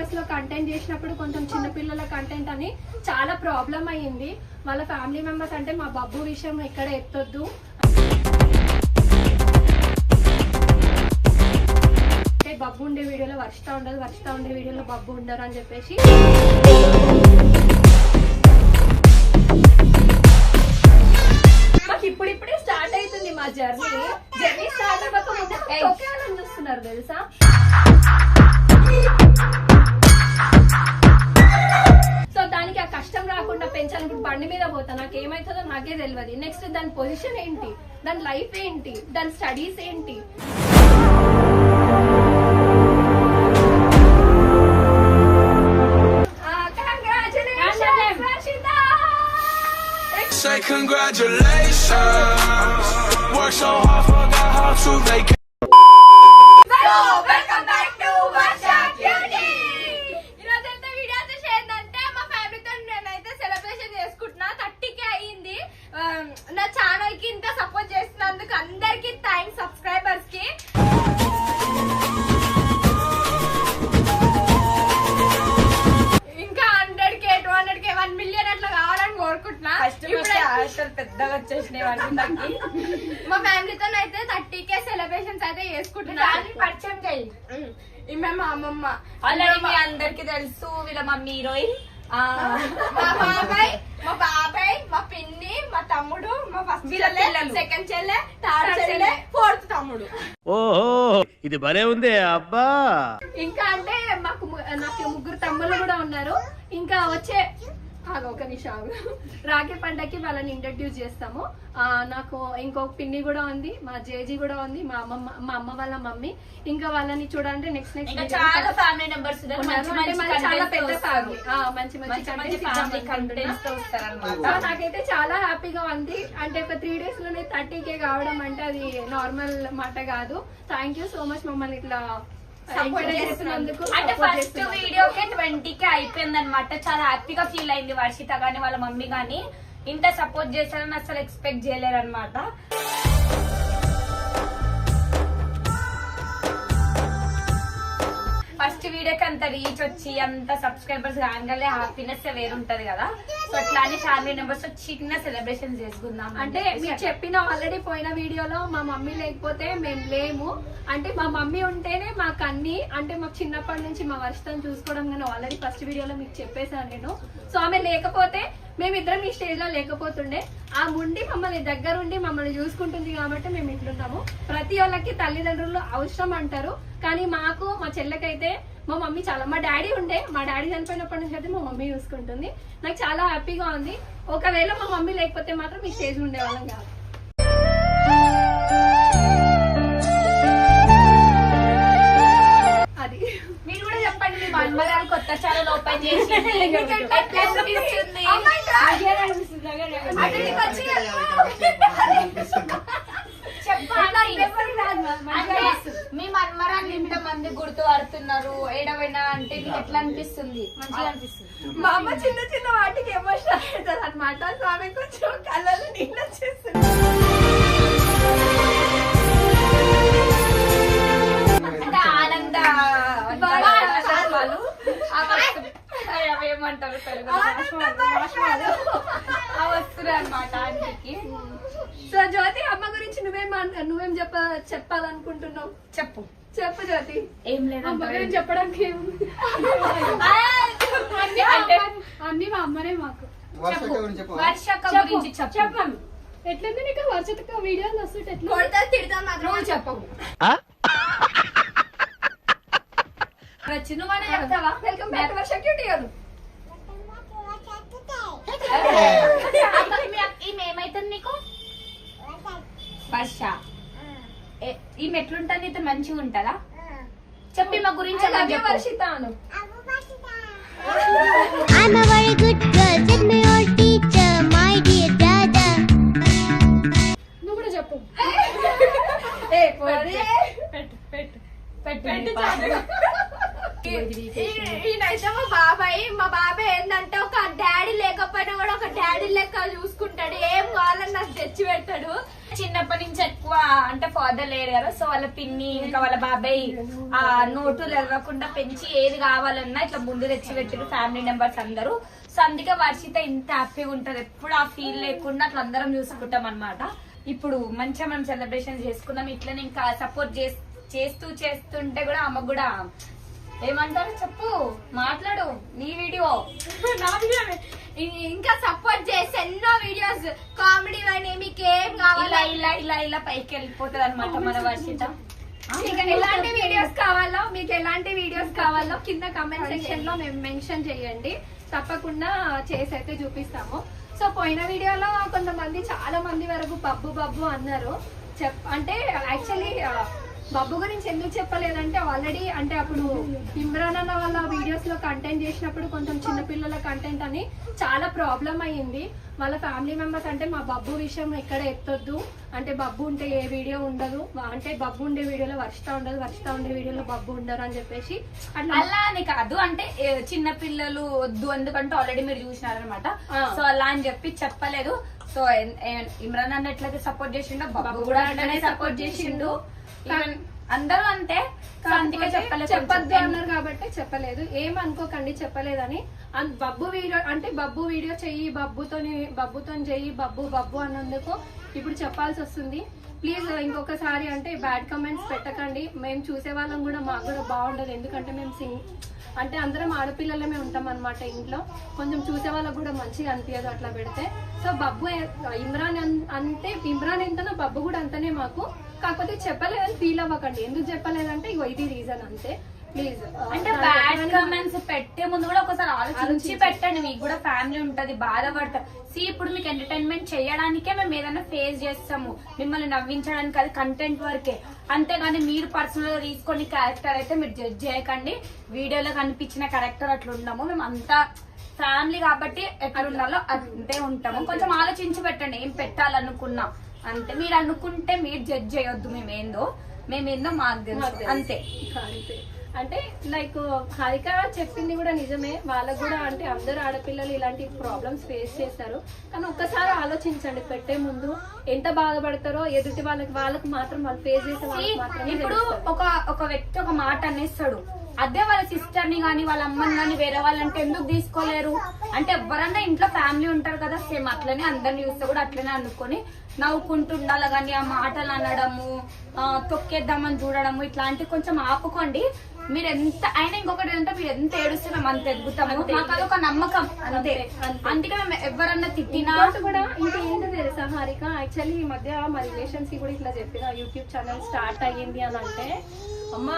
వీడియోస్లో కంటెంట్ చేసినప్పుడు కొంచెం చిన్నపిల్లల కంటెంట్ అని చాలా ప్రాబ్లం అయ్యింది. వాళ్ళ ఫ్యామిలీ మెంబర్స్ అంటే మా బబ్బు విషయం ఎక్కడ ఎత్తొద్దు. అంటే బబ్బు ఉండే వీడియోలో వర్షిత ఉండదు వర్షిత ఉండే వీడియోలో బబ్బు ఉండరు అని చెప్పేసి. మాకు ఇప్పుడిప్పుడే స్టార్ట్ అవుతుంది మా జర్నీ జర్నీ స్టార్ట్ అవ్వక చూస్తున్నారు తెలుసా? పెంచాలి. ఇప్పుడు బండి మీద పోతా నాకు ఏమవుతుందో నాకే తెలియదు నెక్స్ట్ దాని పొజిషన్ ఏంటి? దాని లైఫ్ ఏంటి? దాని స్టడీస్ ఏంటి? Say congratulations. Work so hard, forgot how to vacation. Welcome back to Varsha beauty ఈరోజు అయితే వీడియో వచ్చేసి ఏంటంటే మా ఫ్యామిలీతో నేనైతే సెలబ్రేషన్ చేసుకుంటున్నా థర్టీ కే అయ్యింది ఆ, నా ఛానల్కి ఇంత సపోర్ట్ చేస్తున్నందుకు అందరికి థ్యాంక్స్ సబ్స్క్రైబర్స్కి. ఇంకా hundred K two hundred K one million అట్లా కావాలని కోరుకుంటున్నా. ఆశలు పెద్దగా వచ్చేసినాయి మా ఫ్యామిలీతో అయితే థర్టీ కే సెలబ్రేషన్స్ అయితే చేసుకుంటున్నా. పరిచయం చేయి. ఈమె మా అమ్మమ్మ. ఆల్రెడీ మీ అందరికి తెలుసు వీళ్ళ మమ్మీ హీరోయిన్. మా బాబాయ్ మా బాబాయ్ తమ్ముడు మా ఫస్ట్ చెల్లె పిల్లలు. సెకండ్ చెల్లె థర్డ్ చెల్లె. ఫోర్త్ తమ్ముడు. ఓహో ఇది భలే ఉంది అబ్బా. ఇంకా అంటే మాకు నాకు ముగ్గురు తమ్ముళ్ళు కూడా ఉన్నారు. ఇంకా వచ్చే ఆగు, ఒక నిమిషం. రాఖీ పండగకి వాళ్ళని ఇంట్రడ్యూస్ చేస్తాము. నాకు ఇంకో పిన్ని కూడా ఉంది మా జేజీ కూడా ఉంది మా అమ్మమ్మ మా అమ్మ వాళ్ళ మమ్మీ. ఇంకా వాళ్ళని చూడండి నెక్స్ట్ నెక్స్ట్ చాలా ఫ్యామిలీ మెంబర్స్ చాలా పెద్ద. ఫ్యామిలీ మంచి నాకైతే చాలా హ్యాపీగా ఉంది. అంటే ఒక త్రీ డేస్లోనే థర్టీ కే కావడం అంటే అది నార్మల్ మాట కాదు. థ్యాంక్ యూ సో మచ్ మమ్మల్ని ఇట్లా అంటే ఫస్ట్. వీడియోకే ట్వంటీ కే అయిపోయింది అనమాట చాలా హ్యాపీగా ఫీల్ అయింది వర్షిత గానీ వాళ్ళ మమ్మీ గానీ. ఇంత సపోర్ట్ చేశారని అసలు ఎక్స్పెక్ట్ చేయలేరు అనమాట ఫస్ట్ వీడియోకి అంత రీచ్ వచ్చి అంత సబ్స్క్రైబర్స్ కాగానే హ్యాపీనెస్ వేరుంటది కదా. సో అట్లా అని ఫ్యామిలీ మెంబర్స్ చిన్న సెలబ్రేషన్ చేసుకుందాం అంటే మీరు చెప్పిన ఆల్రెడీ పోయిన వీడియోలో మా మమ్మీ లేకపోతే మేము లేము. అంటే మా మమ్మీ ఉంటేనే మాకు అన్ని అంటే మాకు చిన్నప్పటి నుంచి మా వర్షం చూసుకోవడం కానీ ఆల్రెడీ ఫస్ట్ వీడియోలో మీకు చెప్పేశాను నేను. సో ఆమె లేకపోతే మేమిద్దరం ఈ స్టేజ్లో లేకపోతుండే. ఆ ముండి మమ్మల్ని దగ్గరుండి మమ్మల్ని చూసుకుంటుంది కాబట్టి మేము ఇట్లున్నాము. ప్రతి వాళ్ళకి తల్లిదండ్రులు అవసరం అంటారు. కానీ మాకు మా చెల్లెకైతే మా మమ్మీ చాలా మా డాడీ ఉండే. మా డాడీ చనిపోయినప్పటి నుంచి అయితే మా మమ్మీ చూసుకుంటుంది. నాకు చాలా హ్యాపీగా ఉంది. ఒకవేళ మా మమ్మీ లేకపోతే మాత్రం ఈ స్టేజ్ ఉండేవాళ్ళం కాదు. అది. మీరు కూడా చెప్పండి మా అమ్మగారికి ఛానల్ ఓపెన్ చేసి నీకు అంటే మీ మన్మరాన్ని ఇంత మంది గుర్తుపడుతున్నారు ఏడవైనా అంటే మీకు ఎట్లా అనిపిస్తుంది? మంచిగా అనిపిస్తుంది. మా అమ్మ చిన్న చిన్న వాటికి ఎమోషన్ అవుతుంది అనమాట సో ఆమె కొంచెం కళ్ళలు నీళ్ళు వచ్చేస్తుంది తెలుగులో? ఆ వస్తున్నారు అనమాట ఆంటీకి. సో జ్యోతి అమ్మ గురించి నువ్వేం నువ్వేం చెప్ప చెప్పాలనుకుంటున్నావు? చెప్పు. చెప్పు జ్యోతి. ఏం అమ్మ గురించి లేదు చెప్పడానికి అన్ని మా అమ్మనే మాకు. వర్షక గురించి చెప్పు. వర్షక గురించి చెప్పు. చెప్పాను ఎట్లుంది నీకు? వర్షతకు వీడియోలు వస్తుంటే ఎట్లా? కొడతా తిడతా మాత్రం. చెప్పవు చిన్నవానే చెప్తావా వెల్కమ్ బ్యాక్ వర్ష క్యూటీ గారు ఈమె ఏమైతుంది నీకు వర్ష ఏ- ఈమె ఎట్లుంటుంది నీతో మంచిగా ఉంటుందా చెప్పి మా గురించి అలా చెప్పు. వర్షిత అను I'm a very good girl. Tell me your teacher, my dear dada. నువ్వు కూడా చెప్పు ఏ. పెట్టు పెట్టు పెట్టు ఈయనైతే మా బాబాయ్ మా బాబాయ్ ఏంటంటే ఒక డాడీ లేకపోయినా కూడా ఒక డాడీ లెక్క చూసుకుంటాడు. ఏం కావాలని నాకు తెచ్చి పెడతాడు. చిన్నప్పటి నుంచి ఎక్కువ అంటే ఫాదర్ లేరు కదా సో వాళ్ళ పిన్ని ఇంకా వాళ్ళ బాబాయ్ ఆ నోటులు ఎరగకుండా పెంచి ఏది కావాలన్నా ఇట్లా ముందు తెచ్చి పెట్టారు ఫ్యామిలీ మెంబర్స్ అందరూ. సో అందుకే వర్షిత ఇంత హ్యాపీగా ఉంటది. ఎప్పుడు ఆ ఫీల్ లేకుండా అట్లా అందరం చూసుకుంటాం అన్నమాట. ఇప్పుడు మంచిగా మనం సెలబ్రేషన్ చేసుకున్నాం ఇట్లనే ఇంకా సపోర్ట్ చేస్తూ చేస్తుంటే కూడా అమ్మకు కూడా ఏమంటారు చెప్పు. మాట్లాడు. నీ వీడియో. నా వీడియోనే. ఇ- ఇంకా సపోర్ట్ చేసి ఎన్నో వీడియోస్ కామెడీ అయినా మీకు ఏం కావాలో ఇలా ఇలా ఇలా పైకి వెళ్ళిపోతుంది అనమాట మన వర్షిత. మీకు ఎలాంటి వీడియోస్ కావాలో మీకు ఎలాంటి వీడియోస్ కావాలో కింద కమెంట్ సెక్షన్లో మేము మెన్షన్ చేయండి. తప్పకుండా చేసి అయితే చూపిస్తాము. సో పోయిన వీడియోలో కొంతమంది చాలా మంది వరకు బబ్బు బబ్బు అన్నారు. చెప్ అంటే యాక్చువల్లీ బబ్బు గురించి ఎందుకు చెప్పలేదంటే ఆల్రెడీ అంటే అప్పుడు ఇమ్రాన్ అన్న వాళ్ళ వీడియోస్లో కంటెంట్ చేసినప్పుడు కొంచెం చిన్నపిల్లల కంటెంట్ అని చాలా ప్రాబ్లం అయ్యింది. వాళ్ళ ఫ్యామిలీ మెంబర్స్ అంటే మా బబ్బు విషయం ఎక్కడ ఎత్తొద్దు. అంటే బబ్బు ఉంటే ఏ వీడియో ఉండదు. అంటే బబ్బు ఉండే వీడియోలో వర్షిత ఉండదు వర్షిత ఉండే వీడియోలో బబ్బు ఉండరు అని చెప్పేసి అలా అని కాదు. అంటే చిన్న పిల్లలు వద్దు. ఎందుకంటే ఆల్రెడీ మీరు చూసినారనమాట. సో అలా అని చెప్పి చెప్పలేదు. సో ఇమ్రాన్ అన్న ఎట్లయితే సపోర్ట్ చేసిండో బాబు కూడా అట్లనే సపోర్ట్ చేసిండు. అందరూ అంతే చెప్పద్దు. అన్నారు కాబట్టి చెప్పలేదు. ఏం అనుకోకండి చెప్పలేదని. బబ్బు వీడియో అంటే బబ్బు వీడియో చెయ్యి బబ్బుతోని బబ్బుతో చెయ్యి బబ్బు బబ్బు అన్నందుకు ఇప్పుడు చెప్పాల్సి వస్తుంది. ప్లీజ్ ఇంకొకసారి అంటే బ్యాడ్ కమెంట్స్ పెట్టకండి. మేము చూసే వాళ్ళం కూడా మాకు కూడా బాగుండదు. ఎందుకంటే మేము సింగ్ అంటే అందరం ఆడపిల్లలమే ఉంటాం అనమాట ఇంట్లో. కొంచెం చూసే వాళ్ళకు కూడా మంచిగా అనిపించదు అట్లా పెడితే. సో బబ్బు ఇమ్రాన్ అన్- అంటే ఇమ్రాన్ ఎంతనో బబ్బు కూడా అంతనే మాకు. కాకపోతే చెప్పలేదని ఫీల్ అవ్వకండి. ఎందుకు చెప్పలేదంటే ఇగో ఇది రీజన్ అంతే. ప్లీజ్ అంటే బ్యాడ్ కమెంట్స్ పెట్టే ముందు కూడా ఒకసారి ఆలోచించి. పెట్టండి. మీకు కూడా ఫ్యామిలీ ఉంటది బాధపడతారు. సి ఇప్పుడు మీకు ఎంటర్టైన్మెంట్ చేయడానికే మేము ఏదైనా ఫేస్ చేస్తాము. మిమ్మల్ని నవ్వించడానికి అది కంటెంట్ వరకే. అంతేగాని మీరు పర్సనల్గా తీసుకొని క్యారెక్టర్ అయితే మీరు జడ్జ్ చేయకండి. వీడియోలో కనిపించిన క్యారెక్టర్ అట్లా ఉండము మేము అంతా ఫ్యామిలీ కాబట్టి ఎట్లా ఉండాలో అంతే ఉంటాము. కొంచెం ఆలోచించి పెట్టండి. ఏం పెట్టాలనుకున్నాం. అంతే మీరు అనుకుంటే మీరు జడ్జ్ చేయొద్దు. మేమేందో మేమేందో మాకు తెలుసు. అంతే. అంతే. అంటే లైక్ హారిక చెప్పింది కూడా నిజమే. వాళ్ళకు కూడా అంటే అందరు ఆడపిల్లలు ఇలాంటి ప్రాబ్లమ్స్ ఫేస్ చేస్తారు. కానీ ఒక్కసారి ఆలోచించండి పెట్టే ముందు ఎంత బాధపడతారో ఎదుటి వాళ్ళకి వాళ్ళకి మాత్రం వాళ్ళు ఫేస్ చేసే వాళ్ళకి మాత్రమే ఇప్పుడు. ఒక ఒక వ్యక్తి ఒక మాట అనేస్తాడు. అదే వాళ్ళ సిస్టర్ని గాని వాళ్ళ అమ్మని గాని వేరే వాళ్ళంటే ఎందుకు తీసుకోలేరు? అంటే ఎవరన్నా ఇంట్లో ఫ్యామిలీ ఉంటారు కదా సేమ్ అట్లనే అందరిని చూస్తే కూడా అట్లనే అనుకొని నవ్వుకుంటూ ఉండాలి. కానీ ఆ మాటలు అనడము తొక్కేద్దామని చూడడము ఇట్లాంటివి కొంచెం ఆపుకోండి. మీరు ఎంత అయినా ఇంకొకటి అంటే మీరు ఎంత ఏడుస్తే మేము అంత ఎదుగుతాము. మాకు అదొక నమ్మకం అంతే. అందుకే మేము ఎవరన్నా తిట్టినా కూడా ఇంకేంటో తెలుసా హారిక యాక్చువల్లీ ఈ మధ్య మా రిలేషన్స్కి కూడా ఇట్లా చెప్పిన యూట్యూబ్ ఛానల్ స్టార్ట్ అయ్యింది అని అంటే అమ్మ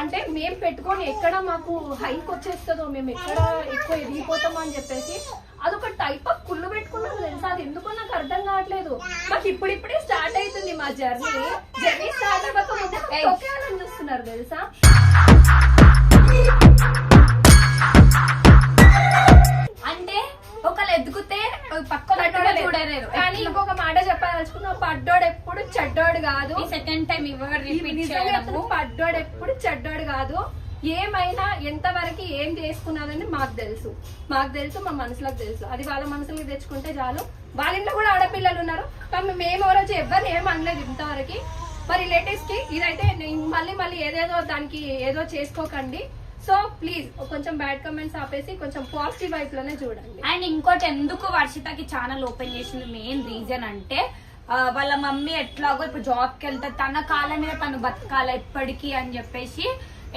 అంటే మేము పెట్టుకొని ఎక్కడ మాకు హైక్ వచ్చేస్తుందో మేము ఎక్కడ ఎక్కువ ఎదిగిపోతామో అని చెప్పేసి అదొక టైప్ ఆఫ్ కుళ్ళు పెట్టుకున్నాను తెలుసా? అది ఎందుకో నాకు అర్థం కావట్లేదు. మాకు ఇప్పుడిప్పుడే స్టార్ట్ అవుతుంది మా జర్నీ జర్నీ స్టార్ట్ అవ్వక ముందే తొక్కేయాలని చూస్తున్నారు తెలుసా? అంటే ఒకళ్ళు ఎదుగుతే పక్కన చూడలేరు. కానీ ఇంకొక మాట చెప్పదలుచుకున్నా పడ్డోడు ఎప్పుడు చెడ్డోడు కాదు. సెకండ్ టైం ఇవ్వరు పడ్డోడు ఎప్పుడు చెడ్డోడు కాదు. ఏమైనా ఎంతవరకు ఏం చేసుకున్నారని మాకు తెలుసు. మాకు తెలుసు మా మనసులకు తెలుసు. అది వాళ్ళ మనసులకు తెచ్చుకుంటే చాలు. వాళ్ళ ఇంట్లో కూడా ఆడపిల్లలు ఉన్నారు. కానీ మేము రోజు ఎవరిని ఏం అనలేదు ఇంతవరకు. మా రిలేటివ్స్కి ఇదైతే మళ్ళీ మళ్ళీ ఏదేదో దానికి ఏదో చేసుకోకండి. సో ప్లీజ్ కొంచెం బ్యాడ్ కమెంట్స్ ఆపేసి కొంచెం పాజిటివ్ వైపు లోనే చూడండి. అండ్ ఇంకోటి ఎందుకు వర్షితకి ఛానల్ ఓపెన్ చేసింది మెయిన్ రీజన్ అంటే వాళ్ళ మమ్మీ ఎట్లాగో ఇప్పుడు జాబ్కి వెళ్తే తన కాళ్ళ మీద తను బతకాలి ఎప్పటికీ అని చెప్పేసి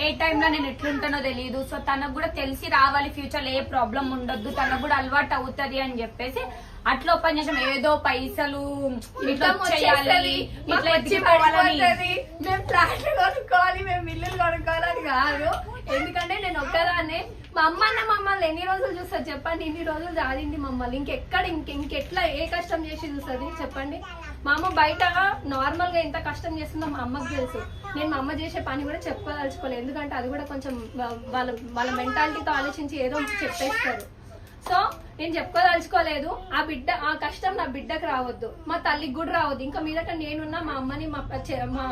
ఏ టైంలో నేను ఎట్లుంటానో తెలియదు సో తనకు కూడా తెలిసి రావాలి ఫ్యూచర్ ఏ ప్రాబ్లం ఉండొద్దు తనకు కూడా అలవాటు అవుతది అని చెప్పేసి అట్లా ఓపెన్ చేసాం. ఏదో పైసలు ఇట్లా పడిపోతది, మేము ఫ్లాట్లు కొనుక్కోవాలి మేము ఇల్లులు కొనుక్కోవాలని కాదు. ఎందుకంటే నేను ఒక్కదాన్నే. మా అమ్మ అన్న మమ్మల్ని ఎన్ని రోజులు చూస్తుంది చెప్పండి ఇన్ని రోజులు చాలింది మమ్మల్ని. ఇంకెక్కడ ఇంక ఇంకెట్లా ఏ కష్టం చేసి చూస్తుంది చెప్పండి. మా అమ్మ బయట నార్మల్గా ఎంత కష్టం చేస్తుందో మా అమ్మకి తెలుసు. నేను మా అమ్మ చేసే పని కూడా చెప్పదలుచుకోలేదు. ఎందుకంటే అది కూడా కొంచెం వాళ్ళ వాళ్ళ మెంటాలిటీతో ఆలోచించి ఏదో చెప్పేస్తారు. సో నేను చెప్పుకోదలుచుకోలేదు. ఆ బిడ్డ ఆ కష్టం నా బిడ్డకు రావద్దు. మా తల్లికి కూడా రావద్దు. ఇంకా మీదట నేనున్నా మా అమ్మని మా మా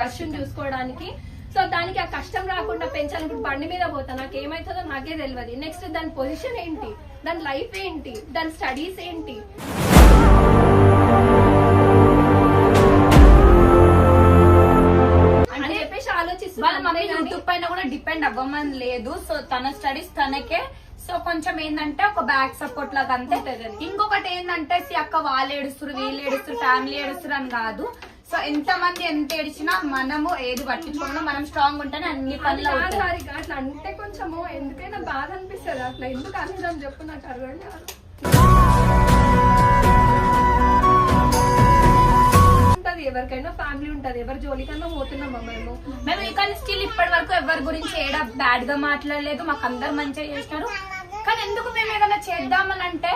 వర్షం చూసుకోవడానికి. సో దానికి ఆ కష్టం రాకుండా పెంచాలి. ఇప్పుడు బండి మీద పోతా నాకు ఏమవుతుందో నాకే తెలియదు నెక్స్ట్ దాని పొజిషన్ ఏంటి? దాని లైఫ్ ఏంటి? దాని స్టడీస్ ఏంటి? అని చెప్పేసి ఆలోచిస్తూ యూట్యూబ్ పైన కూడా డిపెండ్ అవ్వమని లేదు. సో తన స్టడీస్ తనకే. సో కొంచెం ఏంటంటే ఒక బ్యాక్ సపోర్ట్ లాగా అంతే. ఇంకొకటి ఏంటంటే అక్క వాళ్ళు ఏడుస్తారు వీళ్ళు ఏడుస్తారు ఫ్యామిలీ ఏడుస్తారు అని కాదు. సో ఎంత మంది ఎంత ఏడిచినా మనము ఏది పట్టించుకోకుండా మనం స్ట్రాంగ్ ఉంటేనే అన్ని పనులు అవుతాయి. అట్లా అంటే కొంచెము ఎందుకైనా బాధ అనిపిస్తుంది అట్లా. ఎందుకు అనుదాం చెప్పు నాకు. ఉంటది ఎవరికైనా ఫ్యామిలీ ఉంటది ఎవరి జోలికన్నా పోతున్నామా మేము మేము కానీ స్టిల్ ఇప్పటి వరకు ఎవరి గురించి ఏడ బ్యాడ్గా మాట్లాడలేదు మాకు అందరు మంచిగా చేసినారు. కానీ ఎందుకు మేము ఏదైనా చేద్దామని అంటే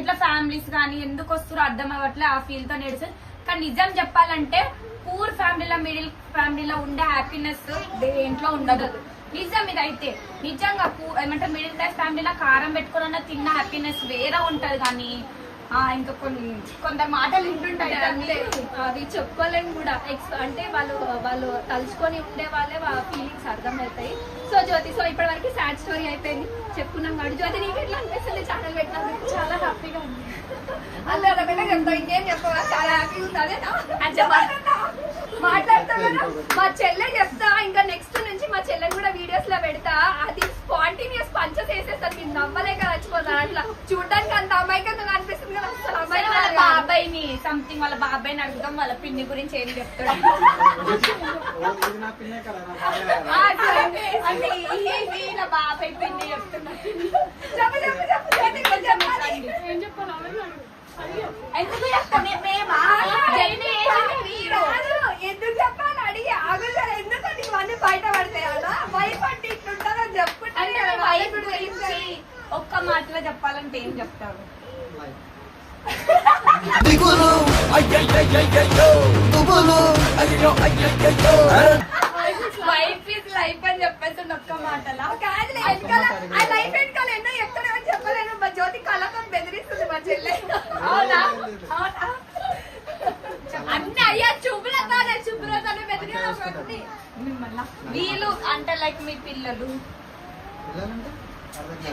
ఇట్లా ఫ్యామిలీస్ కానీ ఎందుకు వస్తారో అర్థం అవ్వట్లే ఆ ఫీల్తో నేడుస్తారు కానీ నిజం చెప్పాలంటే పూర్ ఫ్యామిలీలో మిడిల్ ఫ్యామిలీలో ఉండే హ్యాపీనెస్ దేంట్లో ఉండదు. నిజం ఇదైతే. నిజంగా పూ- ఏమంటే మిడిల్ క్లాస్ ఫ్యామిలీలో కారం పెట్టుకున్న తిన్న హ్యాపీనెస్ వేరే ఉంటది కానీ ఇంకా కొన్ని కొందరు మాటలు వింటుంటాయి అవి చెప్పుకోలేము కూడా. ఎక్స్ అంటే వాళ్ళు వాళ్ళు తలుచుకొని ఉండే వాళ్ళే వాళ్ళ ఫీలింగ్స్ అర్థమవుతాయి. సో జ్యోతి సో ఇప్పటి వరకు సాడ్ స్టోరీ అయిపోయింది. చెప్పుకున్నాం కాబట్టి. జ్యోతి నీకు ఎట్లా అనిపిస్తుంది ఛానల్ పెట్టినందుకు? చాలా హ్యాపీగా ఉంది. అలా రకమే చెప్తావు ఇంకేం చెప్పవా? చాలా హ్యాపీగా ఉంది. అదేనా? అంటే మాట్లాడుతున్నా మా చెల్లె చెప్తా ఇంకా నెక్స్ట్ నుంచి మా చెల్లెని కూడా వీడియోస్లో పెడతా. అది స్పాంటేనియస్ పంచస్ వేసేస్తాను మీరు నమ్మలేక చచ్చిపోతాను అట్లా చూడడానికి అంత అమాయకంగా అనిపిస్తుంది కదా. అసలు అమాయకంగా వాళ్ళ కాదు. బాబాయ్ని సంథింగ్ వాళ్ళ బాబాయ్ని అడుగుదాం. వాళ్ళ పిన్ని గురించి ఏం చెప్తాడు? కదా. అంటే వీళ్ళ బాబాయ్ పిన్ని చెప్తున్నా. చెప్పు చెప్పు చెప్పు. జ్యోతి, కొంచెం చెప్పాలి. ఏం చెప్పాలి ఎందుకు మేమా? కాదు, చెప్పాలి? అడిగి. ఆగు సరే ఎందుకు నీకు అన్ని బయట పడతాయి అలా వైఫ్ అంటే ఇట్లుంటుందని చెప్పుకుంటే అంటే వైఫ్ గురించి ఒక్క చెప్పాలంటే ఏం చెప్తారు? వైఫ్ ఇస్ లైఫ్ అని చెప్పేసి ఒక్క మాటలా? కాదులే వెనకాల ఆ లైఫ్ వెనకాల ఎన్నో చెప్తానే అని చెప్పలేను. మా జ్యోతి కళ్ళతో బెదిరిస్తుంది మా చెల్లె. అవునా? అవునా? అన్ని అయ్యా చూపులతోనే చూపులతోనే బెదిరి వీళ్ళు అంటే లైక్ మీ పిల్లలు.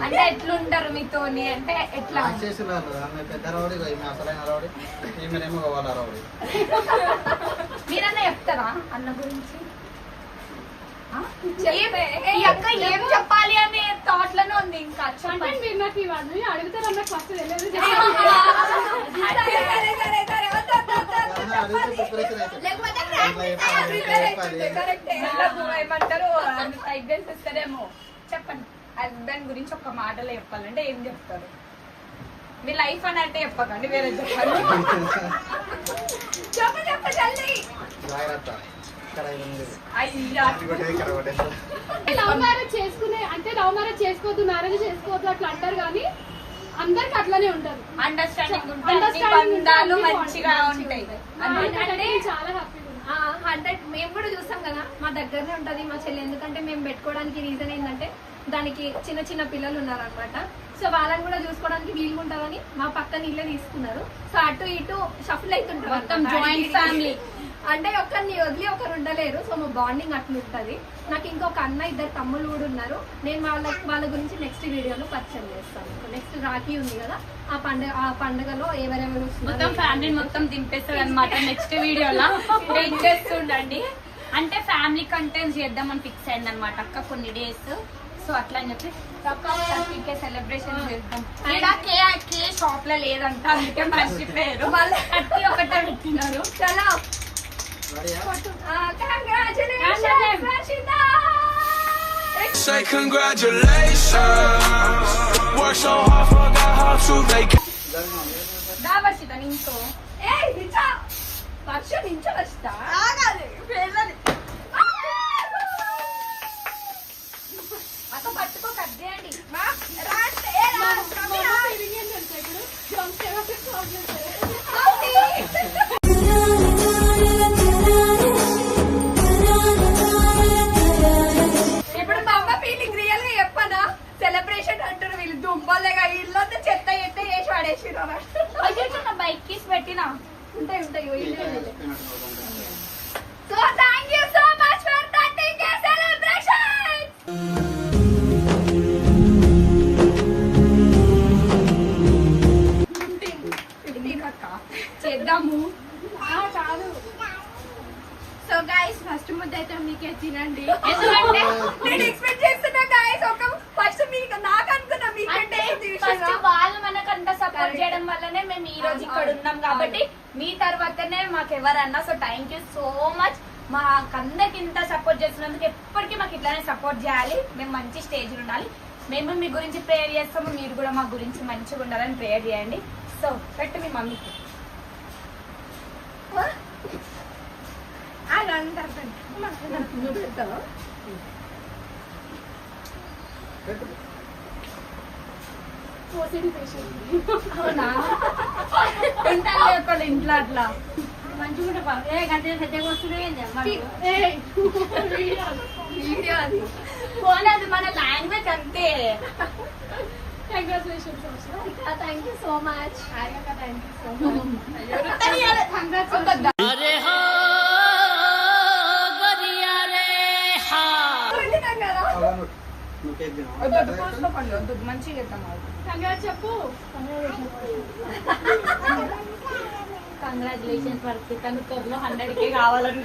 అంటే ఎట్లుంటారు మీతోని అంటే ఎట్లా నాకు చేసి రాదు ఆమె పెద్ద రౌడీ ఈమె అసలైన రౌడీ ఈమెనేమో వాళ్ళ రౌడీ మీరన్నా చెప్తారా అన్న గురించి ఆ? చెప్పే. ఏం- ఈ అక్క ఏం చెప్పాలి అనే థాట్లోనే ఉంది ఇంకా చెప్పండి మీరు నాకు ఇవన్నీ అడుగుతారు నాకు ఫస్ట్ తెలియదు. లేకపోతే ఏమంటారు చెప్పండి హస్బెండ్ గురించి ఒక మాటలో చెప్పాలంటే ఏం చెప్తారు? మీ లైఫ్ అని అంటే చెప్పకండి వేరే చెప్పండి. చెప్పు చెప్పు జల్దీ. లవ్ మ్యారేజ్ చేసుకునే అంటే లవ్ మ్యారేజ్ చేసుకోవద్దు మ్యారేజ్ చేసుకోవద్దు అట్లా అంటారు కానీ అందరికి అట్లనే ఉంటారు అండర్స్టాండింగ్ ఉంటాయి. మంచిగా అంటే చాలా హ్యాపీగా హండ్రెడ్ మేము కూడా చూసాం కదా మా దగ్గరనే ఉంటది మా చెల్లి. ఎందుకంటే మేము పెట్టుకోవడానికి రీజన్ ఏంటంటే దానికి చిన్న చిన్న పిల్లలు ఉన్నారనమాట సో వాళ్ళని కూడా చూసుకోవడానికి వీలుగా ఉంటుందని మా పక్కన ఇల్లే తీసుకున్నారు. సో అటు ఇటు షఫుల్ అవుతుంటారు మొత్తం అడిగి- family. అంటే ఒకరిని వదిలి ఒకరు ఉండలేరు సో మా బాండింగ్ అట్లా ఉంటుంది. నాకు ఇంకొక అన్న ఇద్దరు తమ్ముళ్ళు కూడా ఉన్నారు. నేను వాళ్ళ వాళ్ళ గురించి నెక్స్ట్ వీడియోలో పరిచయం చేస్తాను. నెక్స్ట్ రాఖీ ఉంది కదా ఆ పండుగ ఆ పండుగలో ఎవరెవరు మొత్తం ఫ్యామిలీ మొత్తం దింపేస్తుంది అనమాట నెక్స్ట్ వీడియోలో వెయిట్ చేస్తుండండి. అంటే ఫ్యామిలీ కంటెంట్స్ చేద్దామని ఫిక్స్ అయింది అనమాట అక్క కొన్ని డేస్ సో అట్లా అని చెప్పి సెలబ్రేషన్ చేద్దాం. ఇలా కే కే షాప్లో లేదంట అందుకే మర్చిపోయారు. థర్టీ ఒకటే పెట్టినారు చలో. Say congratulations Work so hard, forgot how to vacate దావర్షిత ఇంకో ఏయ్ నించో వర్ష నించో వస్తా ఆగాలి పేర్లని అక్క పట్టుకో కట్ చేయండి మా రాస్తే ఏ రా మేము ఈ రోజు ఇక్కడ ఉన్నాం కాబట్టి మీ తర్వాతనే మాకు ఎవరన్నా so thank you so much మాకందరికి ఇంత సపోర్ట్ చేస్తున్నందుకు ఎప్పటికీ మాకు ఇట్లానే సపోర్ట్ చేయాలి. మేము మంచి స్టేజ్ ఉండాలి. మేము మీ గురించి ప్రేయర్ చేస్తాము మీరు కూడా మా గురించి మంచిగా ఉండాలని ప్రేయర్ చేయండి. సో పెట్టు మీ మమ్మీకి నువ్వు పెడతావా? ఓసిడి పేషెంట్ అవునా? ఉంటాను ఒకళ్ళ ఇంట్లో అట్లా. మంచిగా ఏ గంట వస్తుంది వీడియో. అది. మన లాంగ్వేజ్ అంతే. Congratulations thank you so much thank you so much congratulations work తను త్వరలో హండ్రెడ్ కే కావాలని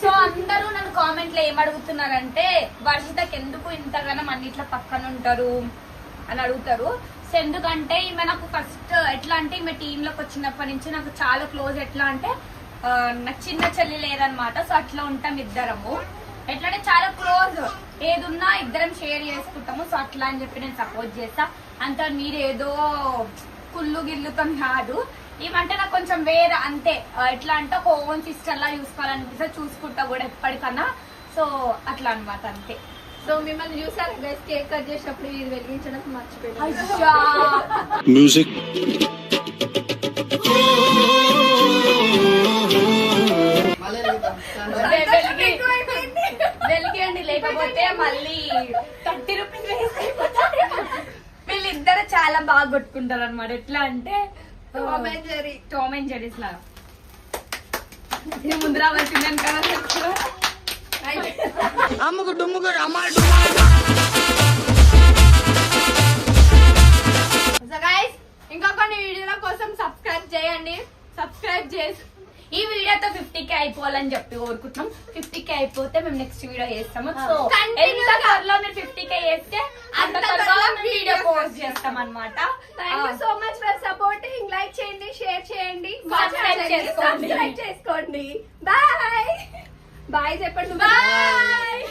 సో అందరూ నన్ను కామెంట్లో ఏం అడుగుతున్నారంటే వర్షితకి ఎందుకు ఇంతగానం అన్నిట్ల పక్కన ఉంటారు అని అడుగుతారు. సో ఎందుకంటే ఈమె నాకు ఫస్ట్ ఎట్లా అంటే ఈమె టీమ్లోకి వచ్చినప్పటి నుంచి నాకు చాలా క్లోజ్ ఎట్లా అంటే నాకు చిన్న చెల్లి లేదనమాట సో అట్లా ఉంటాం ఇద్దరము. ఎట్లా అంటే చాలా క్లోజ్. ఏదున్నా ఇద్దరం షేర్ చేసుకుంటాము. సో అట్లా అని చెప్పి నేను సపోర్ట్ చేస్తా. అంత మీరు ఏదో కుళ్ళు గిల్లుతో కాదు. ఏమంటే నాకు కొంచెం వేరే అంతే. ఎట్లా అంటే ఒక ఓన్ సిస్టర్ లా చూసుకోవాలనిపిస్తే చూసుకుంటా కూడా ఎప్పటికన్నా. సో అట్లా అన్నమాట అంతే. సో మిమ్మల్ని చూసారు గైస్ కేక్ కట్ చేసినప్పుడు ఇది వెలిగించడం మర్చిపోయాను. అయ్యా. Music. మళ్ళీ వెళ్తాం. వెలిగి- వెలిగియండి లేకపోతే మళ్ళీ థర్టీ రూపీస్ వేస్ట్ వీళ్ళిద్దరు చాలా బాగా కొట్టుకుంటారు అనమాట ఎట్లా అంటే Tom and Jerry. Tom and Jerry's లాగా ఇది ముందు రావాల్సిందని కదా సో గైస్ ఇంకా కొన్ని వీడియోల కోసం సబ్స్క్రైబ్ చేయండి సబ్స్క్రైబ్ చేసి ఈ వీడియోతో ఫిఫ్టీ కే అయిపోవాలని చెప్పి కోరుకుంటున్నాం. ఫిఫ్టీ కే అయిపోతే మేము నెక్స్ట్ వీడియో చేస్తాము. సో ఎంత త్వరలో మీరు ఫిఫ్టీ కే చేస్తే అంత త్వరలో వీడియో పోస్ట్ చేస్తాం అనమాట thank you so much for supporting like చేయండి షేర్ చేయండి. సబ్స్క్రైబ్ చేసుకోండి. బాయ్ బాయ్ చెప్పండి. బాయ్